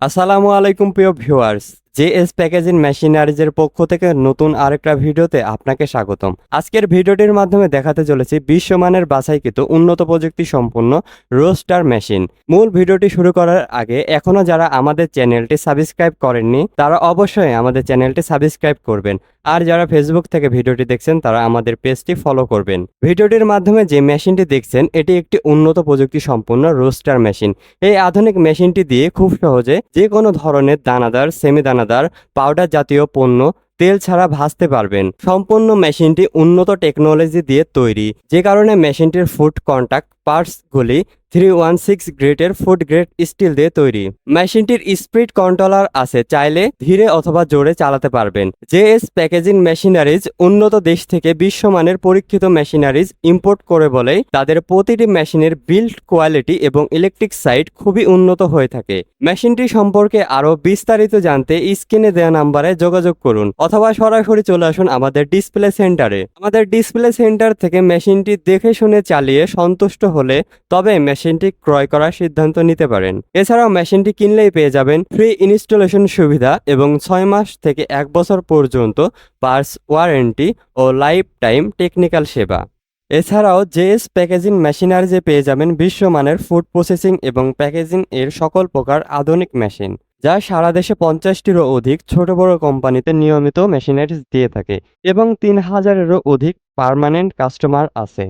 আসসালামু আলাইকুম প্রিয় ভিউয়ার্স জেএস প্যাকেজিং মেশিনারিজের পক্ষ থেকে নতুন আরেকটা ভিডিওতে আপনাকে স্বাগতম। আজকের ভিডিওটির মাধ্যমে দেখাতে চলেছি বিশ্বমানের বাছাইকৃত উন্নত প্রযুক্তি সম্পন্ন রোস্টার মেশিন। মূল ভিডিওটি শুরু করার আগে এখনও যারা আমাদের চ্যানেলটি সাবস্ক্রাইব করেননি, তারা অবশ্যই আমাদের চ্যানেলটি সাবস্ক্রাইব করবেন। আর যারা ফেসবুক থেকে ভিডিওটি দেখছেন, তারা আমাদের পেজটি ফলো করবেন। ভিডিওটির মাধ্যমে যে মেশিনটি দেখছেন, এটি একটি উন্নত প্রযুক্তি সম্পন্ন রোস্টার মেশিন। এই আধুনিক মেশিনটি দিয়ে খুব সহজে যে কোনো ধরনের দানাদার সেমি দানাদার পাউডার জাতীয় পণ্য তেল ছাড়া ভাজতে পারবেন। সম্পূর্ণ মেশিনটি উন্নত টেকনোলজি দিয়ে তৈরি। যে কারণে মেশিনটির ফুড কন্টাক্ট পার্টসগুলি থ্রি ওয়ান সিক্স গ্রেডের ফুড গ্রেড স্টিল দিয়ে তৈরি। মেশিনটির স্পিড কন্ট্রোলার আছে, চাইলে ধীরে অথবা জোরে চালাতে পারবেন। জেএস প্যাকেজিং মেশিনারিজ উন্নত দেশ থেকে বিশ্বমানের পরীক্ষিত মেশিনারিজ ইম্পোর্ট করে বলেই তাদের প্রতিটি মেশিনের বিল্ড কোয়ালিটি এবং ইলেকট্রিক সাইট খুবই উন্নত হয়ে থাকে। মেশিনটি সম্পর্কে আরও বিস্তারিত জানতে স্ক্রিনে দেওয়া নাম্বারে যোগাযোগ করুন। অথবা সরাসরি চলে আসুন আমাদের ডিসপ্লে সেন্টারে আমাদের ডিসপ্লে সেন্টার থেকে মেশিনটি দেখে শুনে চালিয়ে সন্তুষ্ট হলে তবে মেশিনটি ক্রয় করার সিদ্ধান্ত নিতে পারেন। এছাড়াও মেশিনটি কিনলেই পেয়ে যাবেন ফ্রি ইনস্টলেশন সুবিধা এবং ছয় মাস থেকে এক বছর পর্যন্ত পার্স ওয়ারেন্টি ও লাইফ টাইম টেকনিক্যাল সেবা। এছাড়াও জেএস প্যাকেজিং মেশিনারিজে পেয়ে যাবেন বিশ্বমানের ফুড প্রসেসিং এবং প্যাকেজিং এর সকল প্রকার আধুনিক মেশিন যা সারা দেশে পঞ্চাশটিরও অধিক ছোট বড় কোম্পানিতে নিয়মিত মেশিনারিজ দিয়ে থাকে এবং তিন হাজারেরও অধিক পার্মানেন্ট কাস্টমার আছে।